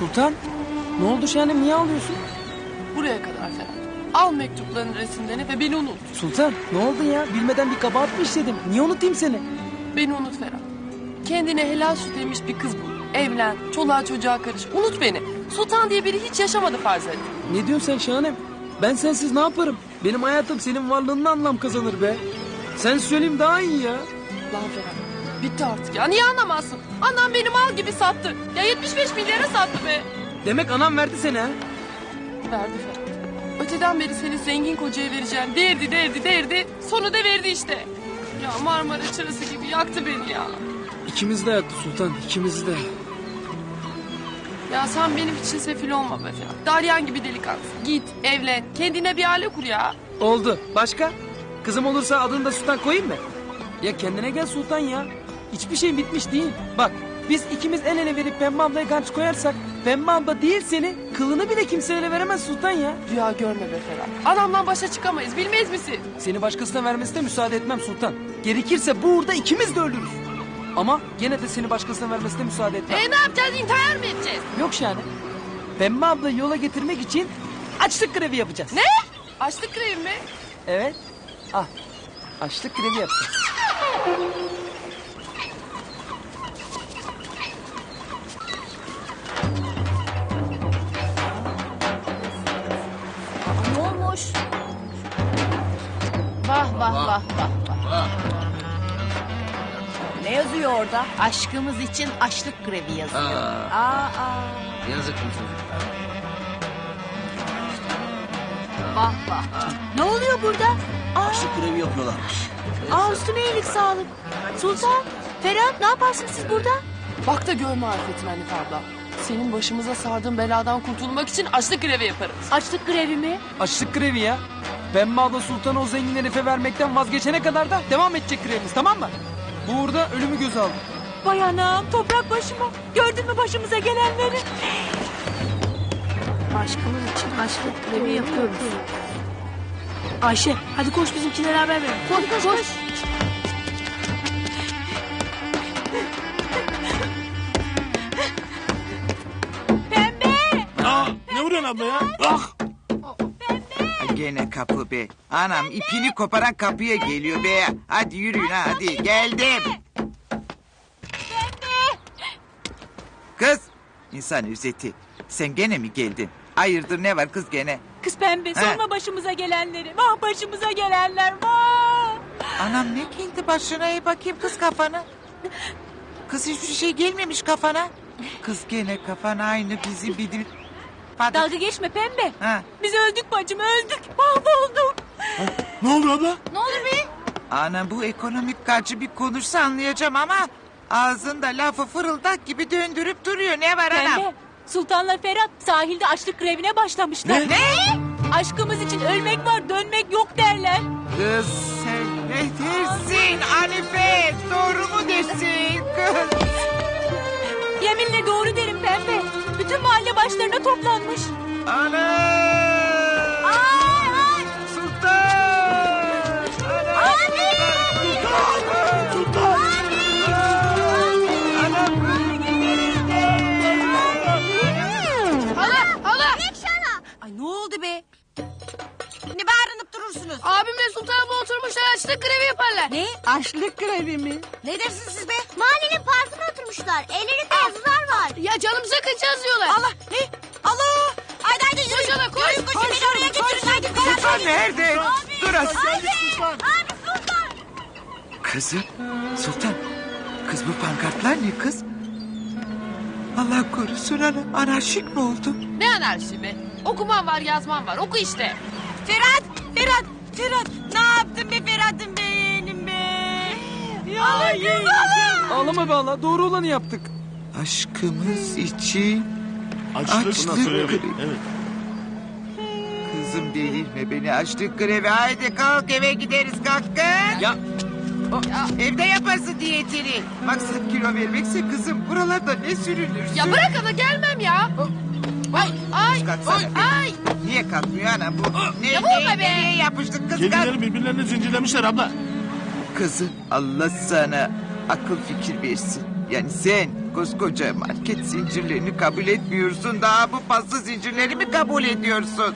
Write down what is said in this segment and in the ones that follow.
Sultan ne oldu Şahanem niye ağlıyorsun? Buraya kadar Ferhat. Al mektupların resimlerini ve beni unut. Sultan ne oldu ya bilmeden bir kabahat mı işledim? Niye unutayım seni? Beni unut Ferhat. Kendine helal süt emmiş bir kız bul. Evlen, çoluğa çocuğa karış. Unut beni. Sultan diye biri hiç yaşamadı farz et. Ne diyorsun sen Şahanem? Ben sensiz ne yaparım? Benim hayatım senin varlığınla anlam kazanır be. Sen söyleyeyim daha iyi ya. Lan Ferhat. Bitti artık ya. Niye anlamazsın? Anam beni mal gibi sattı. Ya 75 milyara sattı be. Demek anam verdi seni ha? Verdi Ferhat. Öteden beri seni zengin kocaya vereceğim. Derdi derdi derdi. Sonu da verdi işte. Ya Marmara çırası gibi yaktı beni ya. İkimiz de yaktı Sultan ikimiz de. Ya sen benim için sefil olma be Ferhat. Dalyan gibi delikanlı. Git evlen. Kendine bir aile kur ya. Oldu. Başka? Kızım olursa adını da Sultan koyayım mı? Ya kendine gel Sultan ya. Hiçbir şey bitmiş değil. Bak biz ikimiz el ele verip Pembe ablaya ganç koyarsak Pembe abla değil seni kılını bile kimse ele veremez Sultan ya. Rüya görme be Ferhat. Adamdan başa çıkamayız bilmez misin? Seni başkasına vermesine müsaade etmem Sultan. Gerekirse burada ikimiz de ölürüz. Ama gene de seni başkasına vermesine müsaade etmem. E ne yapacağız intihar mı edeceğiz? Yok yani. Pembe ablayı yola getirmek için açlık grevi yapacağız. Ne? Açlık grevi mi? Evet. Ah. Açlık grevi yapacağız. Vah. Ne yazıyor orada? Aşkımız için açlık grevi yazıyor. Aa, aa. Yazık bu çocuklar. Vah vah. Ne oluyor burada? Aa, Açlık grevi yapıyorlarmış. aa üstüne iyilik sağlık. Sultan, Ferhat ne yaparsınız siz burada? Bak da görme Arifet'im Hanife abla. Senin başımıza sardığın beladan kurtulmak için açlık grevi yaparız. Açlık grevi mi? Açlık grevi ya. Pembe abla Sultan'ı o zengin herife vermekten vazgeçene kadar da devam edecek grevimiz tamam mı? Bu uğurda ölümü göze aldım. Vay anam toprak başıma. Gördün mü başımıza gelenleri? Aşkımız için açlık grevi yapıyoruz. Ayşe hadi koş bizimkilere haber verin. Koş koş koş. Aa, ne vuruyorsun abla ya? Ah! Gene kapı be. Anam ipini koparan kapıya geliyor be. Hadi yürüyün ha, hadi. Geldim. Kız. insan üzeti. Sen gene mi geldin? Hayırdır ne var kız gene? Kız pembe He. sorma başımıza gelenleri. Vah başımıza gelenler vah. Anam ne geldi başına iyi bakayım kız kafana. Kız hiçbir şey gelmemiş kafana. Kız gene kafan aynı bizim bidim. Hadi. Dalga geçme pembe. Ha. Biz öldük bacım öldük. Mahvolduk. Ne oldu abla? Ne olur be? Anam bu ekonomik kaçı bir konuşsa anlayacağım ama... ...ağzında lafı fırıldak gibi döndürüp duruyor. Ne var anam? Pembe. Sultanla Ferhat sahilde açlık grevine başlamışlar. Ne? Aşkımız için ölmek var dönmek yok derler. Kız sen ne dersin Hanife? Doğru mu dersin kız? Yeminle doğru derim pembe. Bütün mahalle başlarına toplanmış. Ana! Mi? Ne dersiniz siz be? Mahallenin parkına oturmuşlar. Ellerinde yazılar var. Ya canımıza kaçacağız diyorlar. Allah ne? Allah! Haydi haydi yürüyün. Koş koş. Yürüyün koşun beni oraya götürün. Haydi Sultan nerede? Dur az. Abi! Abi sultan! Kızım, Sultan. Kız bu pankartlar ne kız? Allah korusun ana. Anarşik mi oldu? Ne anarşi be? Okuman var yazman var oku işte. Ferhat! Ferhat! Ferhat! Ne yaptın be Ferhat'ım be? Güzelim! Ağlama be Allah doğru olanı yaptık. Aşkımız için Açlık. Açlık grevi. Evet. kızım delirme beni açlık grevi. Haydi kalk eve gideriz kalk kız. Ya Evde yaparsın diyetini. Maksat kilo vermekse kızım buralarda ne sürünürsün? Ya bırak ana gelmem ya. Ay ay Kalksana ay. Niye kalkmıyor ana bu? Ne, Ya vurma ne, be. Nereye yapıştık kız kalk. Kendileri birbirlerini zincirlemişler abla. Kızım Allah sana akıl fikir versin. Yani sen koskoca market zincirlerini kabul etmiyorsun. Daha bu pasta zincirleri mi kabul ediyorsun?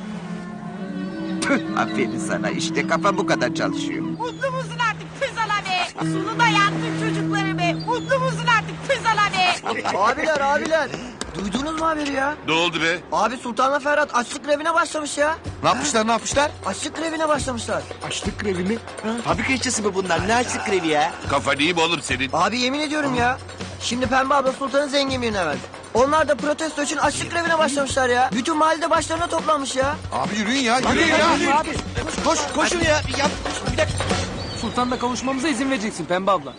Tüh, aferin sana işte kafa bu kadar çalışıyor. Mutlu musun artık Tızala be? Sunu da yaktın çocukları be. Mutlu musun artık Tızala be? Abiler abiler. Duydunuz mu haberi ya? Ne oldu be? Abi Sultan'la Ferhat açlık grevine başlamış ya. Ne yapmışlar ne yapmışlar? Açlık grevine başlamışlar. Açlık grevi mi? Fabrika işçisi mi bunlar? Ne açlık grevi ya? Kafan iyi mi oğlum senin? Abi yemin ediyorum ya. Şimdi Pembe abla Sultan'ın zengin birine verdi. Onlar da protesto için açlık grevine başlamışlar ya. Bütün mahallede başlarına toplanmış ya. Abi yürüyün ya. Yürüyün ya. Abi. Koş koşun ya. ya. Bir dakika. Sultan'la kavuşmamıza izin vereceksin Pembe abla.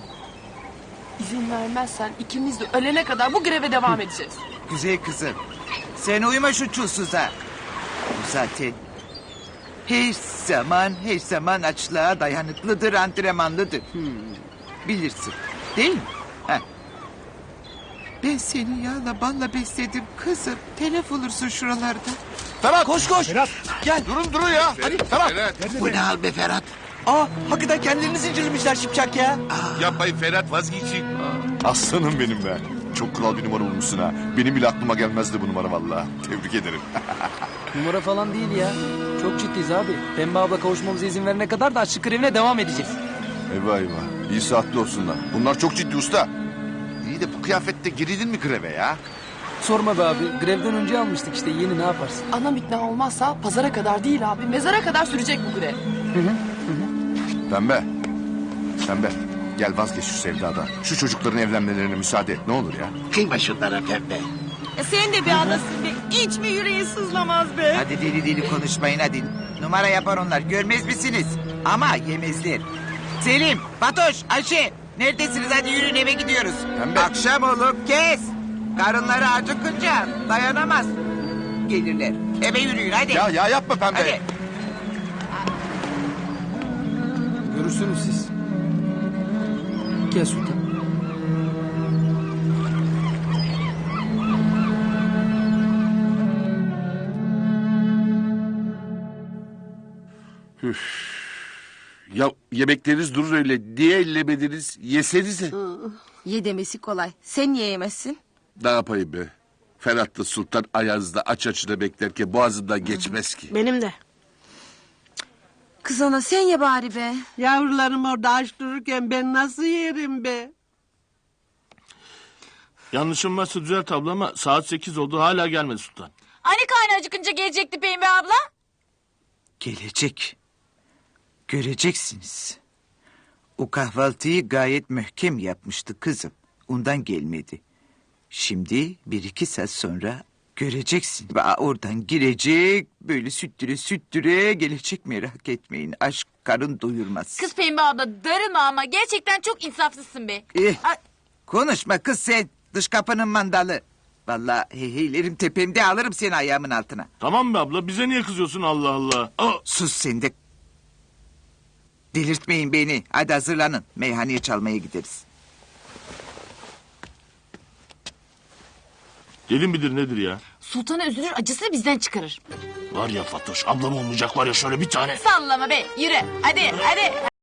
İzin vermezsen ikimiz de ölene kadar bu greve devam edeceğiz. Güzel kızım. Sen uyuma şu çulsuza. Bu zaten her zaman her zaman açlığa dayanıklıdır, antrenmanlıdır. Bilirsin. Değil mi? Heh. Ben seni yağla balla besledim kızım. Telef olursun şuralarda. Ferhat koş koş. Gel. Durun durun ya. Hadi Ferhat. Bu ne hal be Ferhat? Aa hakikaten kendilerini zincirlemişler şipçak ya. Yapmayın Ferhat vazgeçin. Aslanım benim be. Çok kral bir numara bulmuşsun ha. Benim bile aklıma gelmezdi bu numara vallahi. Tebrik ederim. Numara falan değil ya. Çok ciddiyiz abi. Pembe abla kavuşmamıza izin verene kadar da açlık grevine devam edeceğiz. eyvah eyvah. İyi saatli olsunlar. Bunlar çok ciddi usta. İyi de bu kıyafette girildin mi greve ya? Sorma be abi. Grevden önce almıştık işte. Yeni ne yaparsın? Anam ikna olmazsa pazara kadar değil abi mezara kadar sürecek bu grev. Pembe. Pembe. Gel vazgeç şu sevdadan. Şu çocukların evlenmelerine müsaade et ne olur ya. Ya sen de bir adasın be. Hiç mi yüreği sızlamaz be? Hadi deli deli konuşmayın hadi. Numara yapar onlar. Görmez misiniz? Ama yemezler. Selim, Fatoş, Ayşe. Neredesiniz? Hadi yürüyün eve gidiyoruz. Pembe. Akşam olup kes. Karınları acıkınca dayanamaz. Gelirler. Eve yürüyün hadi. Ya ya yapma pembe. Hadi. Görürsünüz siz. Gel Sultan. Ya yemekleriniz durur öyle. Niye ellemediniz? Yesenize. Ye demesi kolay. Sen niye yemezsin? Ne yapayım be? Ferhat'la Sultan ayağınızda aç açına beklerken boğazımdan geçmez ki. Benim de. Kız ana sen ye bari be. Yavrularım orada aç dururken ben nasıl yerim be? Yanlışım varsa düzelt abla ama saat sekiz oldu hala gelmedi Sultan. Hani karnı acıkınca gelecekti Pembe abla? Gelecek. Göreceksiniz. O kahvaltıyı gayet mühkem yapmıştı kızım. Ondan gelmedi. Şimdi bir iki saat sonra göreceksin. Aa, Oradan girecek böyle süttüre süttüre gelecek merak etmeyin. Aşk karın doyurmaz. Kız Pembe abla darılma ama gerçekten çok insafsızsın be. Eh, Ay. konuşma kız sen dış kapının mandalı. Vallahi heyheylerim tepemde alırım seni ayağımın altına. Tamam be abla bize niye kızıyorsun Allah Allah. Aa, Sus sen de. Delirtmeyin beni. Hadi hazırlanın. Meyhaneye çalmaya gideriz. gelin bilir nedir ya? Sultana üzülür acısını bizden çıkarır. Var ya Fatoş ablam olmayacak var ya şöyle bir tane. Sallama be yürü hadi hadi.